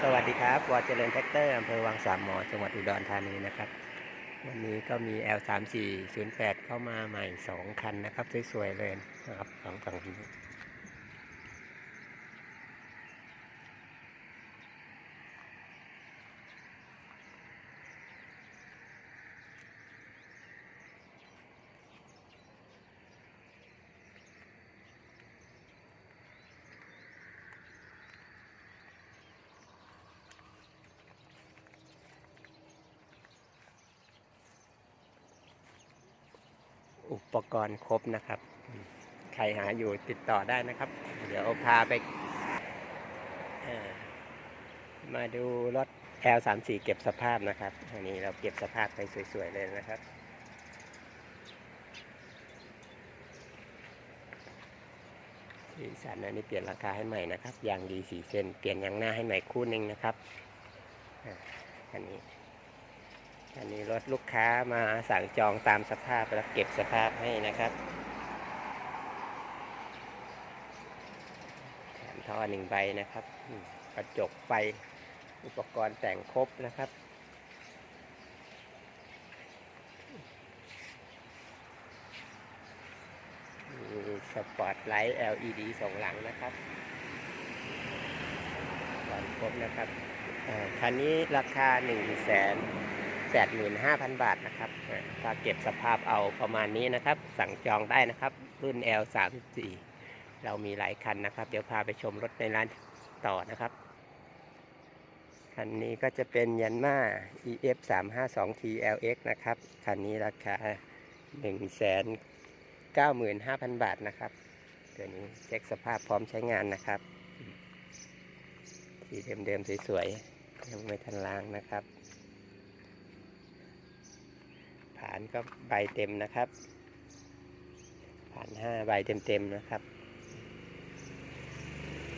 สวัสดีครับวอเจริญแท็กเตอร์อำเภอวังสามหมอ จังหวัดอุดรธานีนะครับ วันนี้ก็มี L3408 เข้ามาใหม่ 2 คันนะครับ สวยๆเลยนะครับสองฝั่งนี้ อุปกรณ์ครบนะครับ ใครหาอยู่ติดต่อได้นะครับ เดี๋ยวพาไปมาดูรถ L34 เก็บสภาพนะครับ อันนี้เราเก็บสภาพไปสวยๆเลยนะครับสีสันอันนี้เปลี่ยนราคาให้ใหม่นะครับยางดีสีเส้น เปลี่ยนยางหน้าให้ใหม่คู่หนึ่งนะครับอันนี้ อันนี้รถลูกค้ามาสั่งจองตามสภาพแล้วเก็บสภาพให้นะครับแถมท่อหนึ่งใบนะครับกระจกไฟอุปกรณ์แต่งครบนะครับมีสปอตไลท์ LED สองหลังนะครับก่อนครบนะครับอันนี้ราคา1 8 5 0 0 0 85,000 บาทนะครับถ้าเก็บสภาพเอาประมาณนี้นะครับ สั่งจองได้นะครับ รุ่น L 3 4 เรามีหลายคันนะครับ เดี๋ยวพาไปชมรถในร้านต่อนะครับ คันนี้ก็จะเป็นยันมา EF 3 5 2 TLX นะครับ คันนี้ราคา 1 9 5 0 0 0 บาทนะครับ ตัวนี้เช็คสภาพพร้อมใช้งานนะครับ สีเดิมๆสวยๆยังไม่ทันล้างนะครับ ผานก็ใบเต็มนะครับผ่านห้าใบเต็มๆนะครับ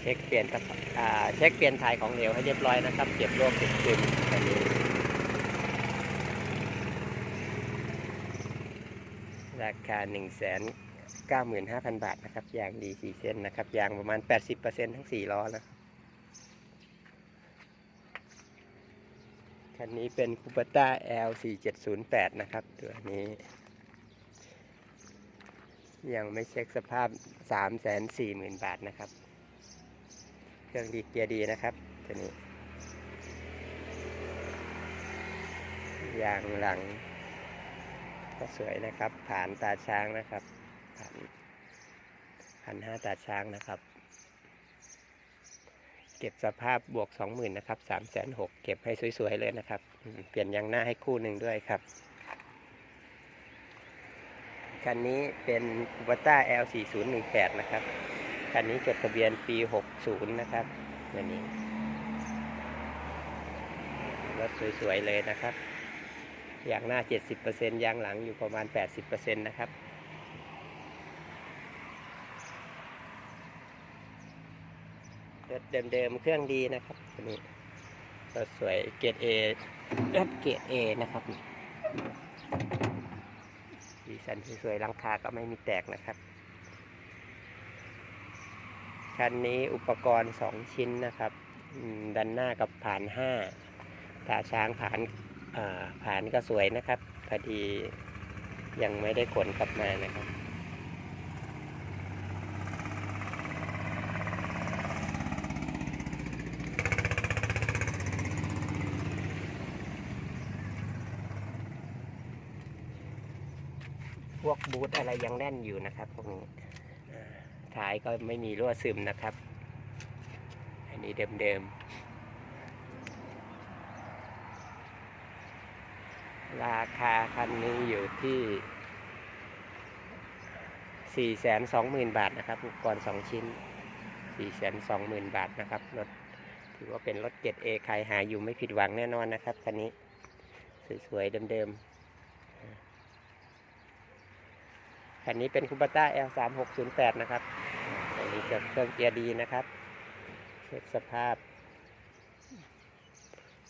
เช็คเปลี่ยนอ่าเช็คเปลี่ยนถ่ายของเหลวให้เรียบร้อยนะครับ เก็บรวบติดซึมอันนี้ราคา1 9 5 0 0 0บาทนะครับ ยางดี4เส้นนะครับ ยางประมาณ 80%ทั้ง4ล้อนะ คันนี้เป็นคูปต้า L 4 7 0 8นะครับ ตัวนี้ ยังไม่เช็คสภาพ 3 4 0 0 0 0 บาทนะครับ เครื่องดีเกียร์ดีนะครับตัวนี้ยางหลัง ก็สวยนะครับ ฐานตาช้างนะครับฐานพันห้าตาช้างนะครับ เก็บสภาพบวกสองหมื่นนะครับสามแสนหกเก็บให้สวยๆเลยนะครับ เปลี่ยนยางหน้าให้คู่หนึ่งด้วยครับ คันนี้เป็น c u b a t a L 4 0 1 8 นะครับ คันนี้จดทะเบียนปี 60 นะครับอันนี้รถสวยๆเลยนะครับ ยางหน้า 70%ยางหลังอยู่ประมาณ 80%นะครับ รถเดิมๆเครื่องดีนะครับตัวนี้รถสวยเกรดเอรถเกรดเอนะครับดีสันสวยๆลังคาก็ไม่มีแตกนะครับคันนี้อุปกรณ์ 2 ชิ้นนะครับด้านหน้ากับผ่าน5ตาช้างผ่านผ่านก็สวยนะครับพอดียังไม่ได้ขนกลับมานะครับ พวกบูทอะไรยังแน่นอยู่นะครับพวกนี้ท้ายก็ไม่มีรั่วซึมนะครับ อันนี้เดิมๆ ราคาคันนี้อยู่ที่ 4 2 0 0 0 0 บาทนะครับอุปกรณ์ 2 ชิ้น 4 2 0 0 0 0 บาทนะครับรถถือว่าเป็นรถเกรดเอใครหาอยู่ไม่ผิดหวังแน่นอนนะครับคันนี้ สวยๆ เดิมๆ คันนี้เป็นคูปต้า L 3 6 0 8นะครับอันนี้จะเครื่องเกียร์ดีนะครับ เช็คสภาพ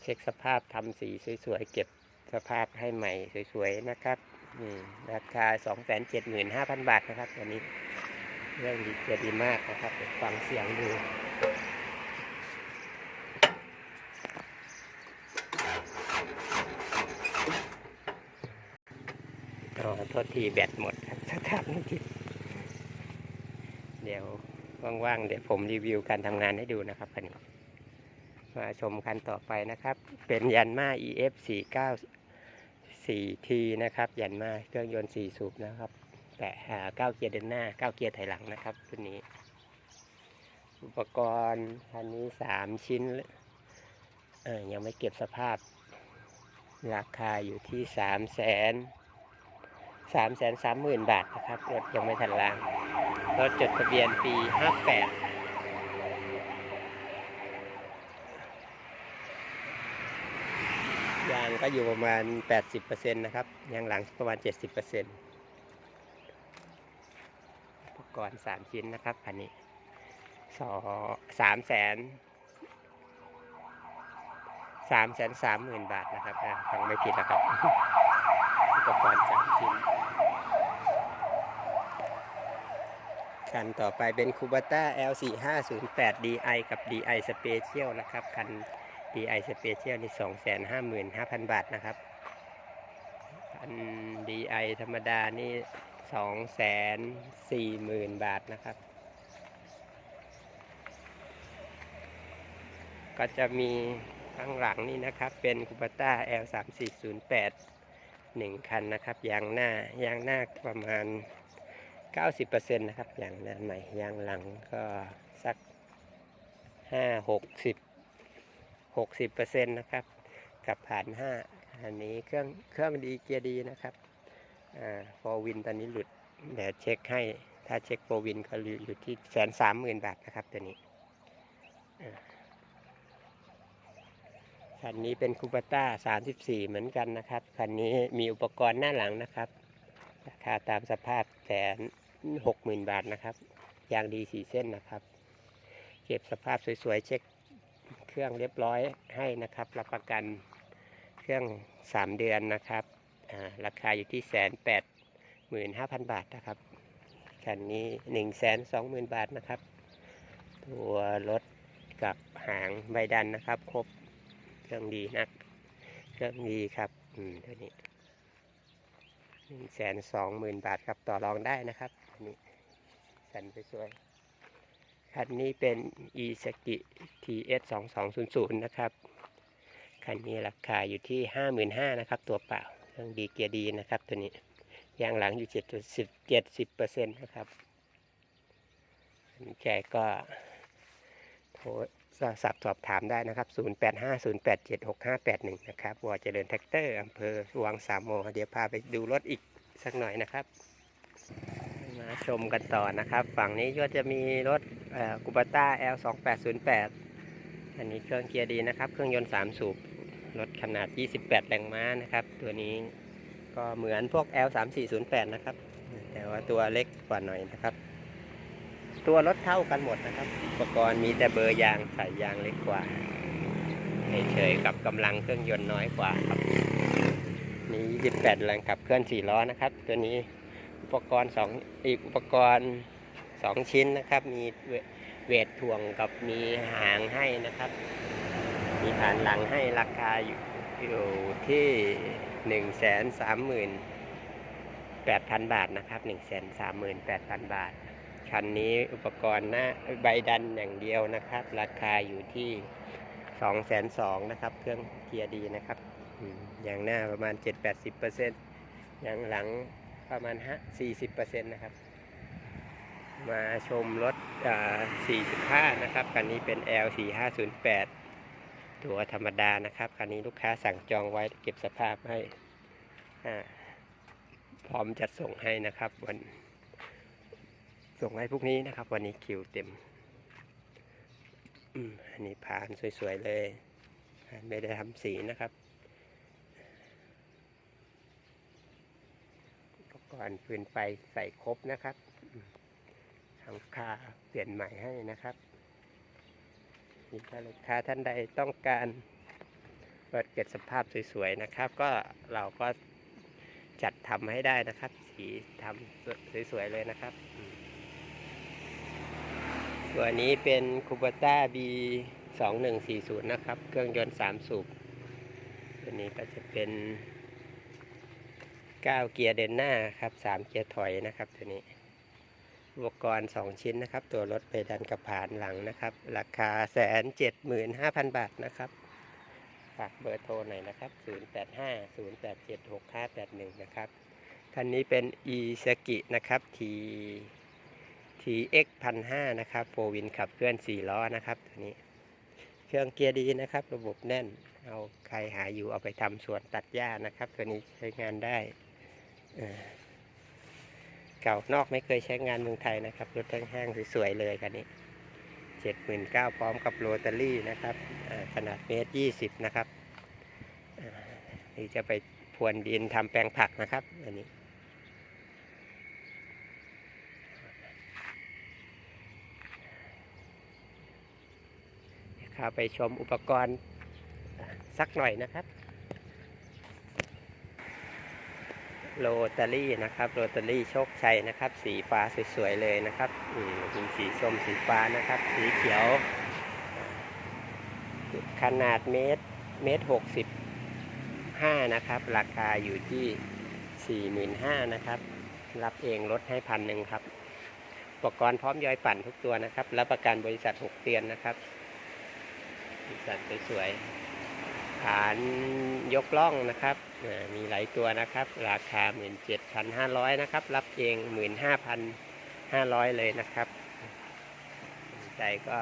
เช็คสภาพทำสีสวยๆ เก็บสภาพให้ใหม่สวยๆนะครับนี่ราคา 275,000 บาทนะครับอันนี้เรื่องดีเกียร์ดีมากนะครับฟังเสียงดู อโทษทีแบตหมดครับสถาปนิกเดี๋ยวว่างๆเดี๋ยวผมรีวิวการทำงานให้ดูนะครับคันนี้มาชมคันต่อไปนะครับ เป็นยันมา EF 49 4T นะครับ ยันมาเครื่องยนต์ 4 สูบนะครับ แต่หา9เกียร์เดินหน้า9เกียร์ถอยหลังนะครับตัวนี้ อุปกรณ์คันนี้ 3 ชิ้นเออยังไม่เก็บสภาพ ราคาอยู่ที่สามแสน สามแสนสามหมื่นบาทนะครับรถยังไม่ทันล้างรถจดทะเบียนปีห้าแปดยางก็อยู่ประมาณ 80%นะครับยางหลังประมาณ 70%อุปกรณ์3ชิ้นนะครับคันนี้สอสามแสน สามแสนสามหมื่นบาทนะครับฟังไม่ผิดนะครับอุปกรณ์สามชิ้นคันต่อไปเป็นคูบ a ต้า L4508 DI กับ DI Special นะครับ คัน DI Special นี่ 255,000 บาทนะครับ คัน DI ธรรมดานี่ 240,000 บาทนะครับ ก็จะมี ข้างหลังนี่นะครับ เป็นคูปต้า L 3 4 0 8 1 คันนะครับยางหน้ายางหน้าประมาณ 90%นะครับยางหน้าใหม่ยางหลังก็สัก 5 60 60%นะครับกับผ่าน5อันนี้เครื่องเครื่องดีเกียร์ดีนะครับอ่าฟอร์วินตอนนี้หลุดเดี๋ยวเช็คให้ถ้าเช็คโฟวินก็อยู่ที่แสนสามหมื่นบาทนะครับตัวนี้ คันนี้เป็นคูปต้า34 เหมือนกันนะครับ คันนี้มีอุปกรณ์หน้าหลังนะครับ ราคาตามสภาพแสนหกหมื่นบาทนะครับยางดีสีเส้นนะครับ เก็บสภาพสวยๆ เช็คเครื่องเรียบร้อยให้นะครับ รับประกันเครื่อง 3 เดือนนะครับราคาอยู่ที่แสนแปดหมื่นห้าพันบาทนะครับคันนี้1นึ่งแสนสองหมื่นบาทนะครับ ตัวรถกับหางใบดันนะครับ ครบ เครื่องดีนะเครื่องดีครับ อืมตัวนี้หนึ่งแสนสองหมื่นบาทครับต่อรองได้นะครับอันนี้สันไปสวยคันนี้เป็น e s k i TS 2 2 0 0นะครับ คันนี้ราคาอยู่ที่ห้าหมื่นห้านะครับ ตัวเปล่าเครื่องดีเกียร์ดีนะครับ ตัวนี้ยางหลังอยู่เจ็ดสิบเจ็ดสิบเปอร์เซ็นต์นะครับแกก็โทร สับสอบถามได้นะครับ 0850876581 นะครับวอเจริญแท็กเตอร์อำเภอวังสามโมเดี๋ยวพาไปดูรถอีกสักหน่อยนะครับ มาชมกันต่อนะครับ ฝั่งนี้ก็จะมีรถกูปต้า L2808 อันนี้เครื่องเกียร์ดีนะครับ เครื่องยนต์ 3 สูบ รถขนาด 28 แรงม้านะครับ ตัวนี้ก็เหมือนพวก L3408 นะครับ แต่ว่าตัวเล็กกว่าหน่อยนะครับ ตัวรถเท่ากันหมดนะครับ อุปกรณ์มีแต่เบอร์ยางใส่ยางเล็กกว่าเฉยๆกับกำลังเครื่องยนต์น้อยกว่าครับมี28แรงขับเคลื่อน4ล้อนะครับ ตัวนี้อุปกรณ์สองอีกอุปกรณ์สองชิ้นนะครับ มีเวทถ่วงกับมีหางให้นะครับ มีฐานหลังให้ราคาอยู่อยู่ที่1นึ่งแสนสามหมื่นแปดพันบาทนะครับ1นึ่งแสนสามหมื่นแปดพันบาท คันนี้อุปกรณ์หน้าใบดันอย่างเดียวนะครับ ราคาอยู่ที่2องแสนสองนะครับ เครื่องเกียร์ดีนะครับ อย่างหน้าประมาณ7-80%อย่างหลังประมาณ5 40%นะครับ มาชมรถอ่า45นะครับคันนี้เป็น L 4508ตัวธรรมดานะครับ คันนี้ลูกค้าสั่งจองไว้เก็บสภาพให้ พร้อมจัดส่งให้นะครับวัน ส่งให้พวกนี้นะครับ วันนี้คิวเต็มอันนี้ผ่านสวยๆเลยไม่ได้ทำสีนะครับอุปกรณ์ฟืนไฟใส่ครบนะครับอืมทำคาเปลี่ยนใหม่ให้นะครับมีถ้าลูกค้าท่านใดต้องการเปิดเก็บสภาพสวยๆนะครับ ก็เราก็จัดทำให้ได้นะครับ สีทำสวยๆเลยนะครับอื ตัวนี้เป็นคูปต้า B 2 1 4 0นะครับ เครื่องยนต์3สูบตัวนี้ก็จะเป็นเก้าเกียร์เดินหน้าครับสามเกียร์ถอยนะครับตัวนี้ อุปกรณ์สองชิ้นนะครับ ตัวรถไปดันกับผานหลังนะครับ ราคาแสนเจ็ดหมื่นห้าพันบาทนะครับ ฝากเบอร์โทรหน่อยนะครับ0 8 5 0 8 7 6 5 8 1นะครับ คันนี้เป็น e s a k i นะครับ T TX 1005นะครับโฟวินขับเคลื่อน4ล้อนะครับตัวนี้ เครื่องเกียร์ดีนะครับ ระบบแน่น เอาใครหาอยู่เอาไปทำสวนตัดหญ้านะครับ ตัวนี้ใช้งานได้เก่านอกไม่เคยใช้งานเมืองไทยนะครับรถแห้งๆสวยๆเลยคันนี้เจ็ดหมื่นเก้าพร้อมกับโรตารี่นะครับขนาดเมตรยี่สิบนะครับนี่จะไปพรวนดินทำแปลงผักนะครับ อันนี้ ข้าไปชมอุปกรณ์สักหน่อยนะครับโรตารี่นะครับโรตารี่โชคชัยนะครับ สีฟ้าสวยๆเลยนะครับอืมมีสีส้มสีฟ้านะครับ สีเขียว ขนาดเมตรเมตรหกสิบห้านะครับ ราคาอยู่ที่สี่หมื่นห้านะครับ รับเองลดให้พันหนึ่งครับ อุปกรณ์พร้อมย้อยปั่นทุกตัวนะครับ รับประกันบริษัทหกเดือนนะครับ สัตว์สวยๆฐานยกล่องนะครับมีหลายตัวนะครับ ราคา 17,500 นะครับ รับเอง 15,500 เลยนะครับสนใจก็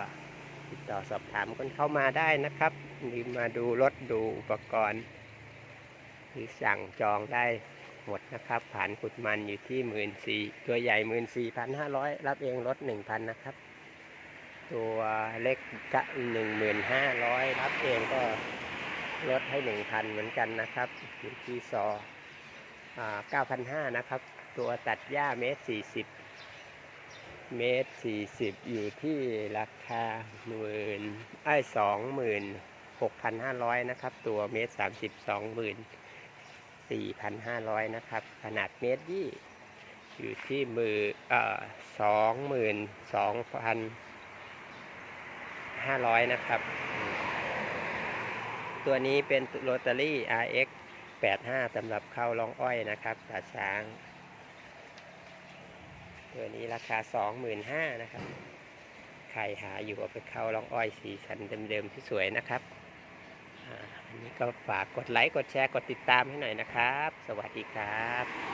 ติดต่อสอบถามคนเข้ามาได้นะครับหรือมาดูรถดูอุปกรณ์ หรือสั่งจองได้หมดนะครับ ผ่านขุดมันอยู่ที่ 14,000ตัวใหญ่ 14,500 รับเองลด1,000 นะครับ ตัวเล็กกะหนึ่งหมื่นห้าร้อยรับเองก็ลดให้หนึ่งพันเหมือนกันนะครับอยู่ที่ซอเก้าพันห้านะครับ ตัวตัดหญ้าเมตรสี่สิบเมตรสี่สิบอยู่ที่ราคาหมื่นไอ้สองหมื่นหกพันห้าร้อยนะครับ ตัวเมตรสามสิบสองหมื่นสี่พันห้าร้อยนะครับ ขนาดเมตรยี่อยู่ที่มือเอ่อสองหมื่นสองพัน 500 นะครับ ตัวนี้เป็นโรตารี่ RX 85สำหรับเข้าลองอ้อยนะครับตาช้าง ตัวนี้ราคา 25,000นะครับ ใครหาอยู่เอาไปเข้าลองอ้อยสีสันเดิมๆที่สวยนะครับอาอันนี้ก็ฝากกดไลค์ กดแชร์ กดติดตามให้หน่อยนะครับ สวัสดีครับ